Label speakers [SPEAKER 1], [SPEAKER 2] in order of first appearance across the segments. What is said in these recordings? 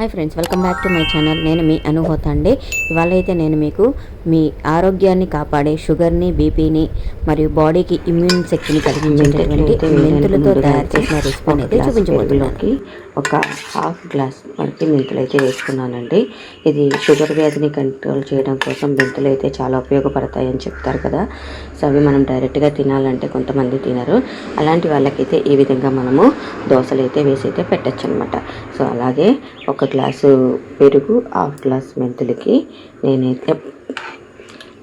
[SPEAKER 1] Hi friends welcome back to my channel నేను మీ అనుభూత అండి. ఇవాళ అయితే నేను మీకు మీ ఆరోగ్యాన్ని కాపాడే షుగర్ని బీపీని మరియు బాడీకి ఇమ్యూన్ శక్తిని కలిగించేటటువంటి మెంతులతో తయారు చేసిన రెసిపీ అయితే చూపించబోతున్నాను.
[SPEAKER 2] ఒక హాఫ్ గ్లాస్ వరకు మెంతులు అయితే వేసుకున్నానండి. ఇది షుగర్ వ్యాధిని కంట్రోల్ చేయడం కోసం మెంతులు అయితే చాలా ఉపయోగపడతాయని చెప్తారు కదా. సో అవి మనం డైరెక్ట్గా తినాలంటే కొంతమంది తినరు. అలాంటి వాళ్ళకైతే ఈ విధంగా మనము దోశలు అయితే వేసి అయితే పెట్టచ్చు అనమాట సో అలాగే ఒక గ్లాసు పెరుగు హాఫ్ గ్లాస్ మెంతులకి నేనైతే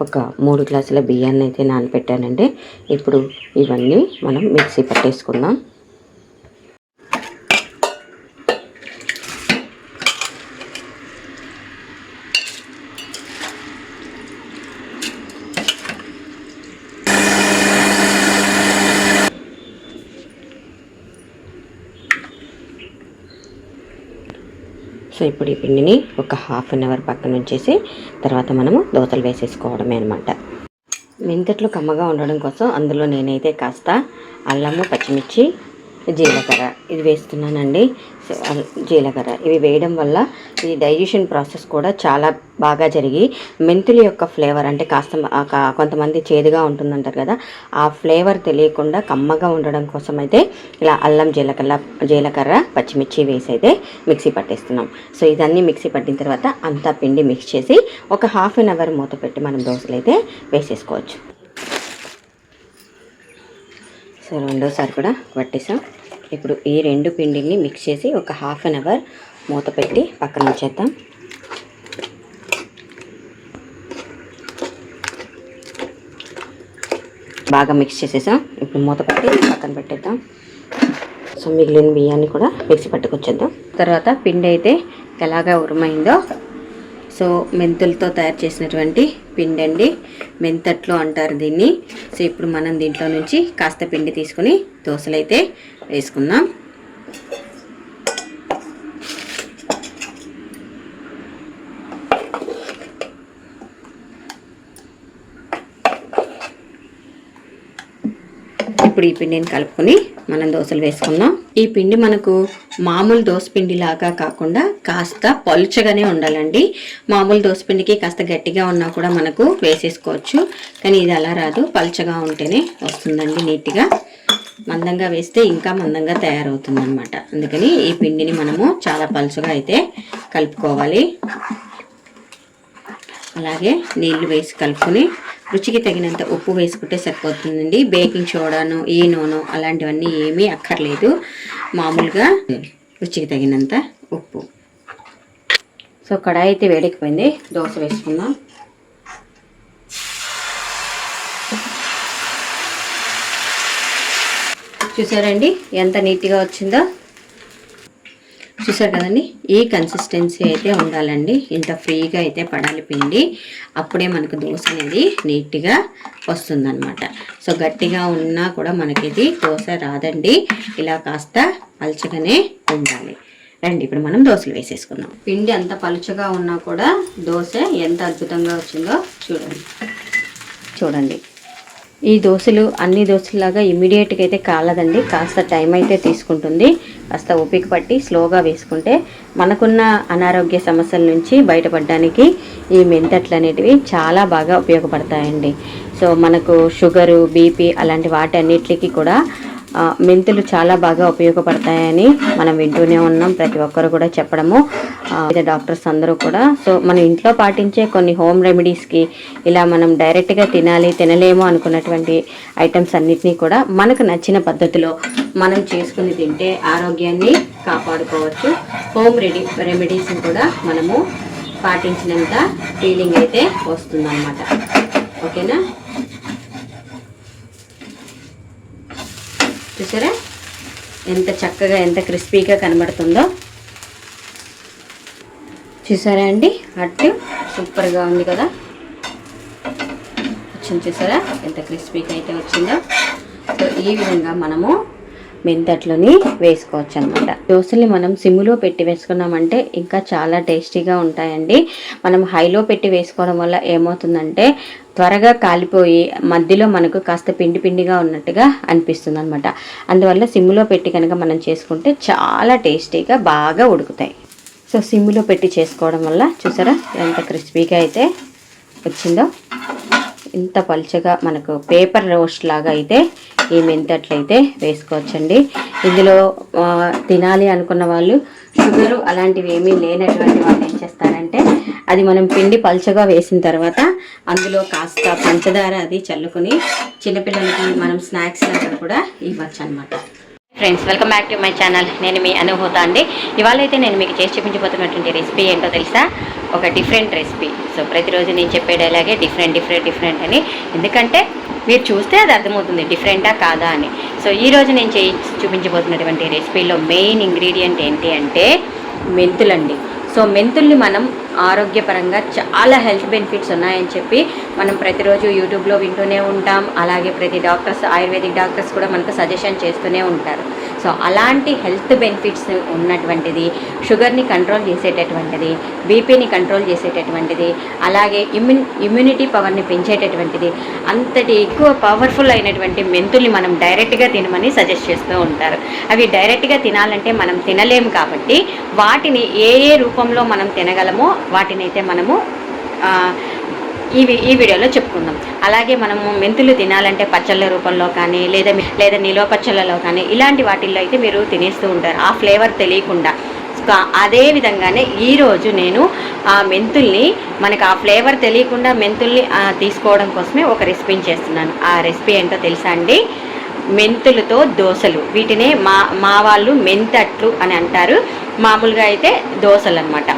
[SPEAKER 2] ఒక మూడు గ్లాసుల బియ్యాన్ని అయితే నానబెట్టానండి. ఇప్పుడు ఇవన్నీ మనం మిక్సీ పట్టేసుకుందాం. సో ఇప్పుడు ఈ పిండిని ఒక హాఫ్ అన్ అవర్ పక్కన ఉంచేసి తర్వాత మనము దోశలు వేసేసుకోవడమే అనమాట మెంతట్లు కమ్మగా ఉండడం కోసం అందులో నేనైతే కాస్త అల్లము పచ్చిమిర్చి జీలకర్ర. ఇది వేస్తున్నానండి. సో, జీలకర్ర. ఇవి వేయడం వల్ల ఈ డైజెషన్ ప్రాసెస్ కూడా చాలా బాగా జరిగి మెంతుల యొక్క ఫ్లేవర్ అంటే కాస్త కొంతమంది చేదుగా ఉంటుందంటారు కదా ఆ ఫ్లేవర్ తెలియకుండా కమ్మగా ఉండడం కోసం అయితే ఇలా అల్లం జీలకర్ర జీలకర్ర పచ్చిమిర్చి వేసి అయితే మిక్సీ పట్టేస్తున్నాం. సో ఇదన్నీ మిక్సీ పట్టిన తర్వాత అంతా పిండి మిక్స్ చేసి ఒక హాఫ్ అన్ అవర్ మూత పెట్టి మనం దోశలు అయితే వేసేసుకోవచ్చు. సో రెండోసారి కూడా పట్టేసాం. ఇప్పుడు ఈ రెండు పిండిని మిక్స్ చేసి ఒక హాఫ్ అన్ అవర్ మూత పెట్టి పక్కన ఉంచేద్దాం. బాగా మిక్స్ చేసేసాం. ఇప్పుడు మూత పెట్టి పక్కన పెట్టేద్దాం. సో మిగిలిన బియ్యాన్ని కూడా మిక్సీ పట్టుకొచ్చేద్దాం. తర్వాత పిండి అయితే ఎలాగా ఉరుమైందో సో మెంతులతో తయారు చేసినటువంటి పిండి అండి. మెంతట్లు అంటారు దీన్ని. సో ఇప్పుడు మనం దీంట్లో నుంచి కాస్త పిండి తీసుకుని దోశలైతే అయితే వేసుకుందాం. ఇప్పుడు ఈ పిండిని కలుపుకొని మనం దోశలు వేసుకుందాం. ఈ పిండి మనకు మామూలు దోశ పిండి లాగా కాకుండా కాస్త పలుచగానే ఉండాలండి. మామూలు దోశపిండికి కాస్త గట్టిగా ఉన్నా కూడా మనకు వేసేసుకోవచ్చు. కానీ ఇది అలా రాదు పలుచగా ఉంటేనే వస్తుందండి నీట్గా. మందంగా వేస్తే ఇంకా మందంగా తయారవుతుంది అనమాట అందుకని ఈ పిండిని మనము చాలా పలుచగా అయితే కలుపుకోవాలి. అలాగే నీళ్ళు వేసి కలుపుకొని రుచికి తగినంత ఉప్పు వేసుకుంటే సరిపోతుందండి. బేకింగ్ సోడాను ఈ నూనె అలాంటివన్నీ ఏమీ అక్కర్లేదు. మామూలుగా రుచికి తగినంత ఉప్పు. సో కడాయి అయితే వేడెక్కిపోయింది. దోశ వేసుకుందాం. చూసారండి? ఎంత నీట్గా వచ్చిందో. చూసారు కదండి? ఈ కన్సిస్టెన్సీ అయితే ఉండాలండి. ఇంత ఫ్రీగా అయితే పడాలి పిండి. అప్పుడే మనకు దోశ అనేది నీట్గా వస్తుందన్నమాట. సో గట్టిగా ఉన్నా కూడా మనకి ఇది దోశ రాదండి. ఇలా కాస్త పలుచగానే ఉండాలి. రండి ఇప్పుడు మనం దోశలు వేసేసుకుందాం. పిండి అంత పలుచగా ఉన్నా కూడా దోశ ఎంత అద్భుతంగా వచ్చిందో చూడండి. చూడండి. ఈ దోశలు అన్ని దోశలాగా ఇమీడియట్గా అయితే కాలదండి. కాస్త టైం అయితే తీసుకుంటుంది. కాస్త ఓపిక పట్టి స్లోగా వేసుకుంటే మనకున్న అనారోగ్య సమస్యల నుంచి బయటపడడానికి ఈ మెంతట్లు అనేటివి చాలా బాగా ఉపయోగపడతాయండి. సో మనకు షుగరు బీపీ అలాంటి వాటి అన్నిటికీ కూడా మెంతులు చాలా బాగా ఉపయోగపడతాయని మనం వింటూనే ఉన్నాం. ప్రతి ఒక్కరు కూడా చెప్పడము. డాక్టర్స్ అందరూ కూడా. సో మన ఇంట్లో పాటించే కొన్ని హోమ్ రెమెడీస్కి ఇలా మనం డైరెక్ట్గా తినాలి తినలేము అనుకున్నటువంటి ఐటమ్స్ అన్నిటినీ కూడా మనకు నచ్చిన పద్ధతిలో మనం చేసుకుని తింటే ఆరోగ్యాన్ని కాపాడుకోవచ్చు. హోమ్ రెడీ రెమెడీస్ని కూడా మనము పాటించినంత ఫీలింగ్ అయితే వస్తుందన్నమాట. ఓకేనా? చూసారా? ఎంత చక్కగా ఎంత క్రిస్పీగా కనబడుతుందో. చూసారా అండి? అట్టు సూపర్గా ఉంది కదా. వచ్చింది చూసారా? ఎంత క్రిస్పీగా అయితే వచ్చిందో. సో ఈ విధంగా మనము మెంతట్లోని వేసుకోవచ్చు అనమాట దోశల్ని మనం సిమ్లో పెట్టి వేసుకున్నామంటే ఇంకా చాలా టేస్టీగా ఉంటాయండి. మనం హైలో పెట్టి వేసుకోవడం వల్ల ఏమవుతుందంటే త్వరగా కాలిపోయి మధ్యలో మనకు కాస్త పిండి పిండిగా ఉన్నట్టుగా అనిపిస్తుంది అనమాట అందువల్ల సిమ్లో పెట్టి కనుక మనం చేసుకుంటే చాలా టేస్టీగా బాగా ఉడుకుతాయి. సో సిమ్లో పెట్టి చేసుకోవడం వల్ల చూసారా ఎంత క్రిస్పీగా అయితే వచ్చిందో. ఇంత పలుచగా మనకు పేపర్ రోస్ట్ లాగా అయితే ఈ మెంతట్లయితే వేసుకోవచ్చండి. ఇందులో తినాలి అనుకున్న వాళ్ళు షుగరు అలాంటివి ఏమీ లేనటువంటి వాళ్ళు ఏం చేస్తారంటే అది మనం పిండి పలుచగా వేసిన తర్వాత అందులో కాస్త పంచదార అది చల్లుకొని చిన్నపిల్లలకి మనం స్నాక్స్ లాగా కూడా ఇవ్వచ్చు అనమాట friends welcome back to my channel నేను మీ అనుభూత అండి. ఇవాళ అయితే నేను మీకు చేసి చూపించబోతున్నటువంటి రెసిపీ ఏంటో తెలుసా? ఒక డిఫరెంట్ రెసిపీ సో ప్రతిరోజు నేను చెప్పే డైలాగే డిఫరెంట్ డిఫరెంట్ డిఫరెంట్ అని. ఎందుకంటే మీరు చూస్తే అది అర్థమవుతుంది డిఫరెంటా కాదా అని. సో ఈ రోజు నేను చేయి చూపించబోతున్నటువంటి రెసిపీలో మెయిన్ ఇంగ్రీడియంట్ ఏంటి అంటే మెంతులండి. సో మెంతుల్ని మనం ఆరోగ్యపరంగా చాలా హెల్త్ బెనిఫిట్స్ ఉన్నాయని చెప్పి మనం ప్రతిరోజు యూట్యూబ్లో వింటూనే ఉంటాం. అలాగే ప్రతి డాక్టర్స్ ఆయుర్వేదిక్ డాక్టర్స్ కూడా మనకు సజెషన్ చేస్తూనే ఉంటారు. సో అలాంటి హెల్త్ బెనిఫిట్స్ ఉన్నటువంటిది షుగర్ని కంట్రోల్ చేసేటటువంటిది బీపీని కంట్రోల్ చేసేటటువంటిది అలాగే ఇమ్యూన్ ఇమ్యూనిటీ పవర్ని పెంచేటటువంటిది అంతటి ఎక్కువ పవర్ఫుల్ అయినటువంటి మెంతుల్ని మనం డైరెక్ట్గా తినమని సజెస్ట్ చేస్తూ ఉంటారు. అవి డైరెక్ట్గా తినాలంటే మనం తినలేము కాబట్టి వాటిని ఏ ఏ రూపంలో మనం తినగలమో వాటిని అయితే మనము ఈ ఈ వీడియోలో చెప్పుకుందాం. అలాగే మనము మెంతులు తినాలంటే పచ్చళ్ళ రూపంలో కానీ లేదా లేదా నిల్వ పచ్చళ్ళలో కానీ ఇలాంటి వాటిల్లో అయితే మీరు తినేస్తూ ఉంటారు. ఆ ఫ్లేవర్ తెలియకుండా. అదే విధంగానే ఈరోజు నేను ఆ మెంతుల్ని మనకు ఆ ఫ్లేవర్ తెలియకుండా మెంతుల్ని తీసుకోవడం కోసమే ఒక రెసిపీని చేస్తున్నాను. ఆ రెసిపీ ఏంటో తెలుసా అండి? మెంతులతో దోశలు వీటినే మా మా వాళ్ళు మెంతట్లు అని అంటారు. మామూలుగా అయితే దోశలు అనమాట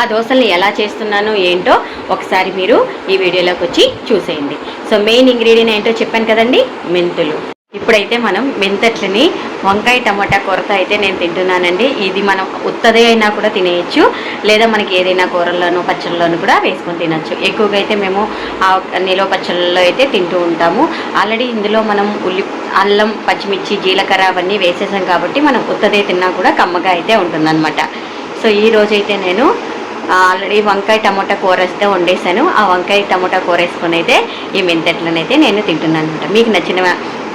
[SPEAKER 2] ఆ దోశల్ని ఎలా చేస్తున్నాను ఏంటో ఒకసారి మీరు ఈ వీడియోలోకి వచ్చి చూసేయండి. సో మెయిన్ ఇంగ్రీడియంట్ ఏంటో చెప్పాను కదండి? మెంతులు. ఇప్పుడైతే మనం మెంతట్లని వంకాయ టమాటా కూరతో అయితే నేను తింటున్నానండి. ఇది మనం ఉత్తదే అయినా కూడా తినేయచ్చు. లేదా మనకి ఏదైనా కూరల్లోనూ పచ్చళ్ళలోనూ కూడా వేసుకొని తినచ్చు. ఎక్కువగా అయితే మేము ఆ నిలవ పచ్చళ్ళలో అయితే తింటూ ఉంటాము. ఆల్రెడీ ఇందులో మనం ఉల్లి అల్లం పచ్చిమిర్చి జీలకర్ర అవన్నీ వేసేసాం కాబట్టి మనం ఉత్తదే తిన్నా కూడా కమ్మగా అయితే ఉంటుందన్నమాట. సో ఈ రోజైతే నేను ఆల్రెడీ వంకాయ టమోటా కూర అయితే వండేసాను ఆ వంకాయ టమోటా కూర వేసుకొని అయితే ఈ మెంతట్లను నేను తింటున్నాను అనమాట. మీకు నచ్చిన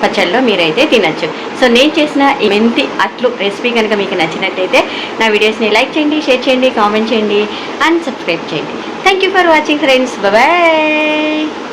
[SPEAKER 2] పచ్చళ్ళలో మీరైతే తినచ్చు. సో నేను చేసిన ఈ మెంతి అట్లు రెసిపీ కనుక మీకు నచ్చినట్టయితే నా వీడియోస్ని లైక్ చేయండి షేర్ చేయండి కామెంట్ చేయండి అండ్ సబ్స్క్రైబ్ చేయండి. Thank you for watching friends bye